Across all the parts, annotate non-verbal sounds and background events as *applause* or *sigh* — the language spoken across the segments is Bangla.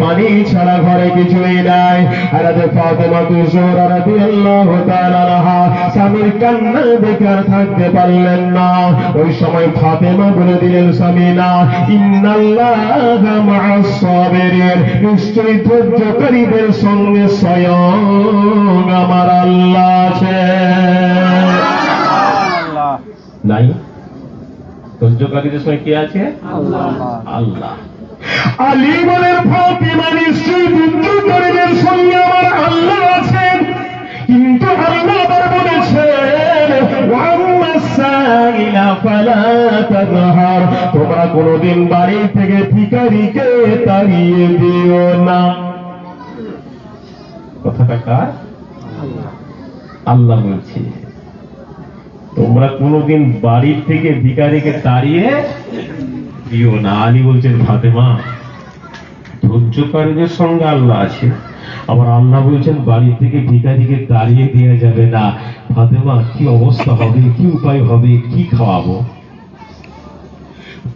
পানি ছাড়া ঘরে কিছুই নাই। হারাতে ফাতেমা রাদিয়াল্লাহু তাআলা আনহা স্বামীর কান্না থাকতে পারলেন না। ওই সময় ফাতেমা বলে দিলেন স্বামীনা ইন্নাল্লাহা মা'আস সাবিরিন। নিশ্চয়ই ধৈর্যকারীদের সঙ্গে স্বয়ং আমার আল্লাহ আছে। নাই? ধৈর্যকারীদের সঙ্গে কে আছে? আল্লাহ। আলী ফাতিমা নিশ্চয়ই আমার আল্লাহ আছেন। কিন্তু আল্লাহ আবার বলেছেন তোমরা কোনোদিন বাড়ি থেকে ভিখারিকে তাড়িয়ে দিও না। কথাটা কার? আল্লাহ বলছে, তোমরা কোনোদিন বাড়ির থেকে ভিখারিকে তাড়িয়ে দিও না আলী বলছেন ফাতেমা ধৈর্যকারীদের সঙ্গে আল্লাহ আছে। আবার আল্লাহ বলছেন বাড়ি থেকে ভিখারিকে তাড়িয়ে দেওয়া যাবে না। ফাতেমা কি অবস্থা হবে কি উপায় হবে কি খাওয়াবো?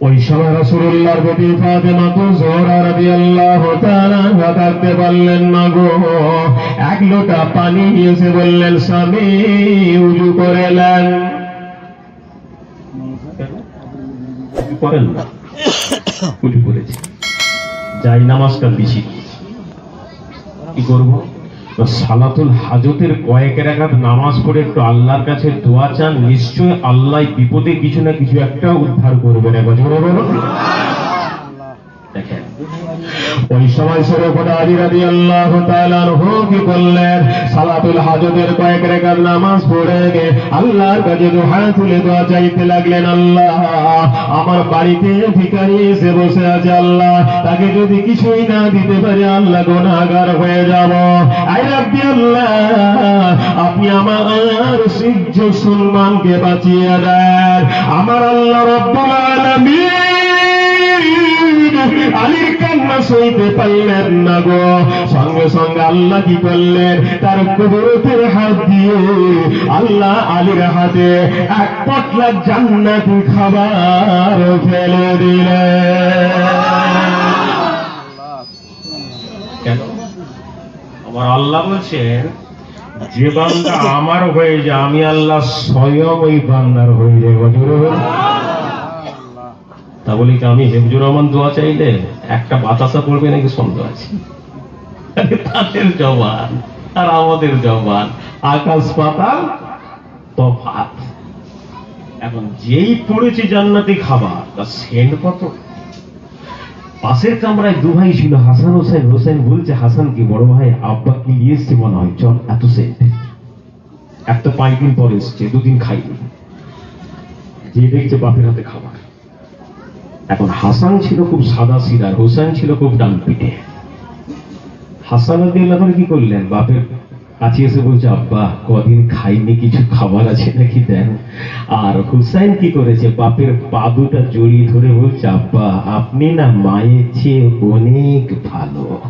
ওই সময় রাসূলুল্লাহর প্রতি ফাতেমা তো জোহরা রাদিয়াল্লাহু তাআলা আনহা থাকতে পারলেন না গো। এক লোটা পানি এসে বললেন স্বামী উজু করে উজু করেন না। উজু পড়েছে যাই নামাজটা বেশি, কি করব? সালাতুল হাজতের কয়েক রাখাত নামাজ পড়ে একটু আল্লাহর কাছে দোয়া চান নিশ্চয় আল্লাহ বিপদে কিছু না কিছু একটা উদ্ধার করবেন একবার। ওই সময় সরফদা আলী রাদি আল্লাহ কি করলেন? সালাতুল হাজতের কয়েক রেখার নামাজ পড়ে গে আল্লাহর কাছে দোয়া তুলে দোয়া চাইতে লাগলেন, আল্লাহ, আমার বাড়িতে ভিখারি এসে বসে আছে, আল্লাহ, তাকে যদি কিছুই না দিতে পারে, আল্লাহ গুনাহগার হয়ে যাব। আই রাব্বি আল্লাহ, আপনি আমার সিজ্জ সম্মানকে বাঁচিয়ে দেন। আমার আল্লাহ রব্বুল আলামিন আলীর কান্না পারলেন না গো। সঙ্গে সঙ্গে আল্লাহ কি করলেন? তার হাত দিয়ে আল্লাহ আলীর হাতে এক পটলা জান্নাতি খাবার ফেলে আমার আল্লাহ বলছেন, যে বান্দা আমার হয়ে যায়, আমি আল্লাহ স্বয়ং ওই বান্দার হয়ে বজরে তা বলি কি আমি হেফজুর রহমান দোয়া চাইলে একটা বাতাসা পড়বে নাকি সন্দেহ আছে? তাদের জবান, আর আমাদের জবান, আকাশ পাতাল তফাত এখন যেই পড়েছে জান্নাতি খাবার, তার সেন্ট কত? পাশের কামরায় দু ভাই ছিল, হাসান হোসেন হোসেন বলছে, হাসান কি বড় ভাই? আব্বা কি নিয়ে এসছে মনে হয়? চল, এত সেন্ট। একটা পাঁচ দিন পর এসছে, দুদিন খাইনি। যে দেখছে বাপের হাতে খাবার। এখন হাসান ছিল খুব সাদা সিদার হোসেন ছিল খুব ডান পিঠে। হাসান আল্লাহ কি করলেন? বাপের কাছে এসে বলছে, আব্বা, কদিন খাইনি, কিছু খাবার আছে নাকি দেন? আর হুসাইন কি করেছে? বাপের পা দুটা জড়িয়ে ধরে বলছে, আব্বা, আপনি না মায়ের চেয়ে অনেক ভালো।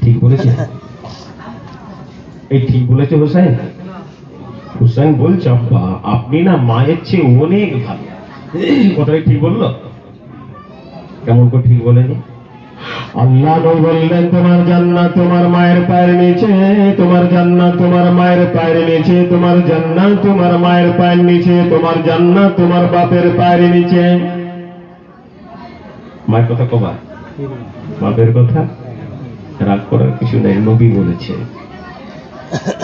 ঠিক বলেছে? এই ঠিক বলেছে হুসাইন? হুসাইন বলছে, আব্বা, আপনি না মায়ের চেয়ে অনেক ভালো। *clears throat* কথাটা ঠিক বলল? কেমন করে ঠিক বলেনি? আল্লাহ বললেন তোমার জান্নাত তোমার মায়ের পায়ের নিচে তোমার জান্নাত তোমার মায়ের পায়ের নিচে তোমার জান্নাত তোমার মায়ের পায়ের নিচে তোমার জান্নাত তোমার বাপের পায়ের নিচে। মায়ের কথা কবা। বাপের কথা? রাগ করার কিছু নেই নবী বলেছে।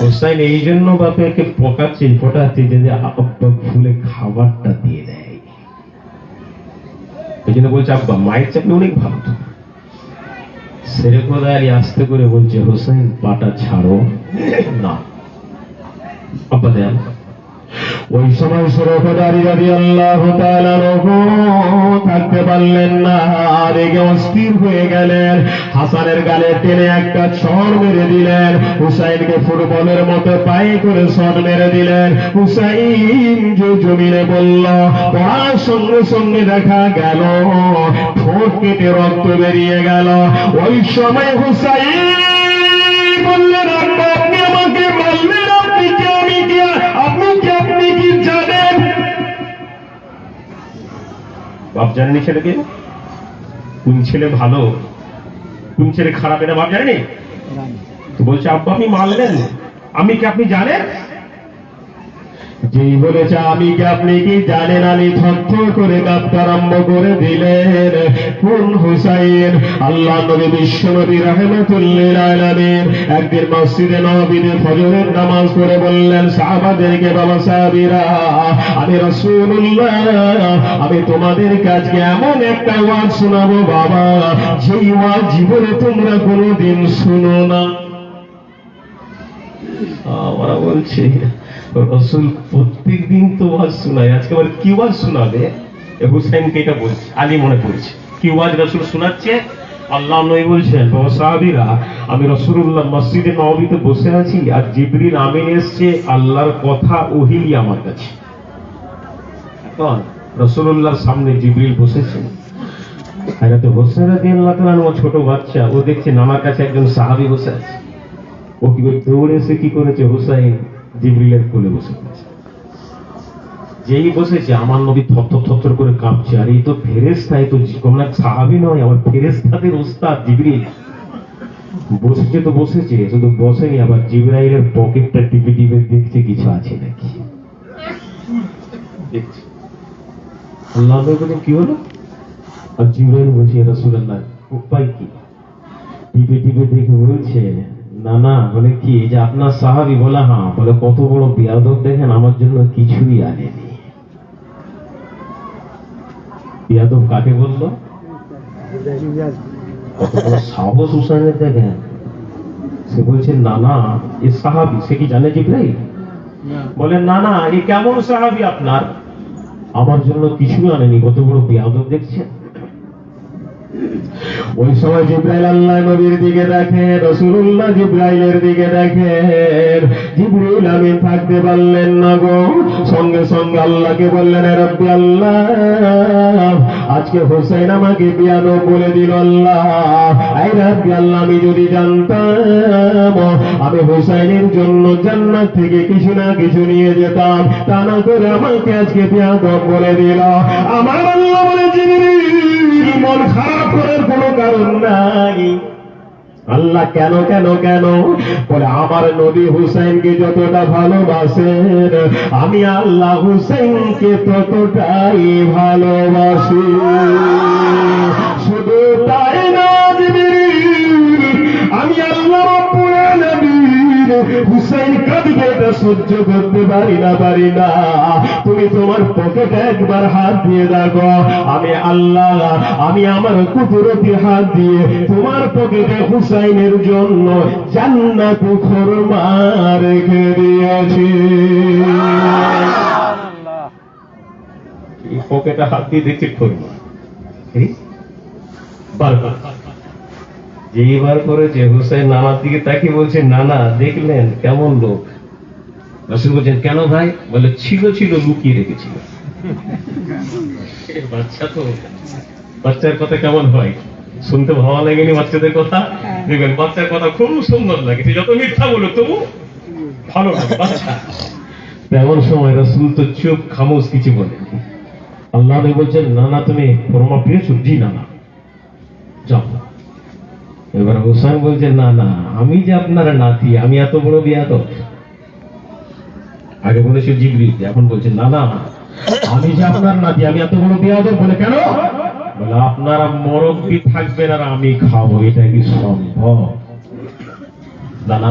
হোসাইন এই জন্য বাপেকে পকাচ্ছে ফোটাচ্ছে যে যে আব্বা ফুলে খাবারটা দিয়ে দেয়। এই জন্য বলছে, আব্বা, মায়ের চাপে অনেক ভালো তো। আলী আস্তে করে বলছে, হোসেন, পাটা ছাড়ো। না। আব্বা, দেন। ওই সময় সুরফদারি রাজি আল্লাহ থাকতে পারলেন না রেগে অস্থির হয়ে গেলেন হাসানের গালে টেনে একটা ছড় মেরে দিলেন হুসাইনকে ফুটবলের মতো পায়ে করে শট মেরে দিলেন হুসাইন যে জমিনে বলল পড়ার সঙ্গে সঙ্গে দেখা গেল ঠোঁট কেটে রক্ত বেরিয়ে গেল ওই সময় হুসাইন জানেন ছেলেকে? কোন ছেলে ভালো? কোন ছেলে খারাপ এটা বাপ জানেনি? তো বলছে আব্বা আপনি মানলেন? আমি কি আপনি জানেন? যেই বলেছে, আমি কি আপনি কি জানেন? আমি থর করে কাঁপতে আরম্ভ করে দিলেন। কোন হুসাইন? আল্লাহ নবী বিশ্ব নবী রাহমাতুল্লিল একদিন মসজিদে নববীতে ফজরের নামাজ পড়ে বললেন, সাহাবাদেরকে বাবা সাহাবীরা, আমি রাসূলুল্লাহ, আমি তোমাদের কাছে এমন একটা ওয়াজ শোনাবো, বাবা, যেই ওয়াজ জীবনে তোমরা কোনোদিন শুনো না। আমরা বলছি রসুল প্রত্যেক দিন তো ওয়াজ শোনায়। আজকে আবার কি ওয়াজ শোনাবে? এ হুসাইনকে এটা বলছে, আলী মনে পড়ছে কি ওয়াজ রসুল শোনাচ্ছে? আল্লাহ নই বলছেন বাবা সাহাবিরা, আমি রসুল্লাহ মসজিদে নবীতে বসে আছি আর জিবরিল আমিন এসছে, আল্লাহর কথা ওহিলি আমার কাছে। এখন রসুল্লাহর সামনে জিবরিল বসেছে। হায়রাতে হোসেন রাদিয়াল্লাহু তাআলা ছোট বাচ্চা, ও দেখছে নানার কাছে একজন সাহাবী বসে আছে। ও কি দৌড়ে এসে কি করেছে হুসাইন? জিবরিলের কোলে বসে পড়েছে। যেই বসেছে, আমার নবী থরথর থরথর করে কাঁপছে। আর এই তো ফেরেস্তা এই তো কোনো সাহাবি নয়, আমার ফেরেস্তাদের ওস্তাদ জিবরিল। বসেছে তো বসেছে, শুধু বসেনি, আবার জিবরাইলের পকেটটা টিপে টিপে দেখছে, কিছু আছে নাকি? আল্লাহ বলছেন কি হলো? আর জিবরাইল বলছে রাসূলুল্লাহ, উপায় কি? টিপে টিপে দেখে বলছে না না বলে কি যে আপনার সাহাবি বলে হ্যাঁ বলে কত বড় বিয়াদব দেখেন আমার জন্য কিছুই আনেনি। বিয়াদব কাকে বলল? কত বড় সাহস হুসাইনের দেখেন। সে বলছে না না এ সাহাবি সে কি জানে জিব্রাইল? বলে না না এ কেমন সাহাবি আপনার? আমার জন্য কিছু আনেনি কত বড় বিয়াদব দেখছেন? ওই সময় জিব্রাইল আল্লাহ নবীর দিকে দেখে রসুল্লাহ জিব্রাইলের দিকে দেখেন। জিব্রাইল আমিন থাকতে পারলেন না গো। সঙ্গে সঙ্গে আল্লাহকে বললেন রব্বি আল্লাহ, আজকে হোসেন আমাকে বিয়ানো বলে দিল আল্লাহ। এই রব্বি আল্লাহ, আমি যদি জানতাম, আমি হোসাইনের জন্য জান্নাত থেকে কিছু না কিছু নিয়ে যেতাম। তা না করে আমাকে আজকে বিয়াদব বলে দিল। আমার আল্লাহ বলে জিবরিল মন খারাপ করার কোনো কারণ নাই। আল্লাহ কেন কেন কেন? বলে, আমার নবী হুসাইনকে যতটা ভালোবাসেন, আমি আল্লাহ হুসাইনকে ততটাই ভালোবাসি। শুধু তাই না আমি আল্লাহ রাব্বুল হুসাইন কাঁদবে এটা সহ্য করতে পারি না পারি না। তুমি তোমার পকেটে একবার হাত দিয়ে দেখো, আমি আল্লাহ, আমি আমার কুদরতি হাত দিয়ে তোমার পকেটে হুসাইনের জন্য জান্নাত খরমা রেখে দিয়েছি। পকেটে হাত দিয়ে দেখছি খরমা। এই? যেইবার করেছে হুসাইন নানার দিকে তাকিয়ে বলছে নানা দেখলেন কেমন লোক? রসুল বলছেন কেন ভাই? বলে ছিল ছিল লুকিয়ে রেখেছিল। বাচ্চা তো। বাচ্চার কথা কেমন হয়? শুনতে ভালো লাগেনি বাচ্চাদের কথা? দেখবেন বাচ্চার কথা খুব সুন্দর লাগে। সে যত মিথ্যা বলুক তবু ভালো লাগে বাচ্চা। তেমন সময় রসুল তো চুপ খামোশ কিছু বলেন আল্লাহ বলছেন নানা তুমি ফরমা পেয়েছ? জি নানা। যাও। এবার গোস্বামী বলছে, না না, আমি যে আপনার নাতি, আমি এত বড় বিয়াত আগে বলেছে জিবরি এখন বলছে, না না, আমি যে আপনার নাতি, আমি এত বড় বিয়াত বলে, কেন? বলে, আপনারা মরব্বি থাকবেন আর আমি খাব, এটা কি সম্ভব? না না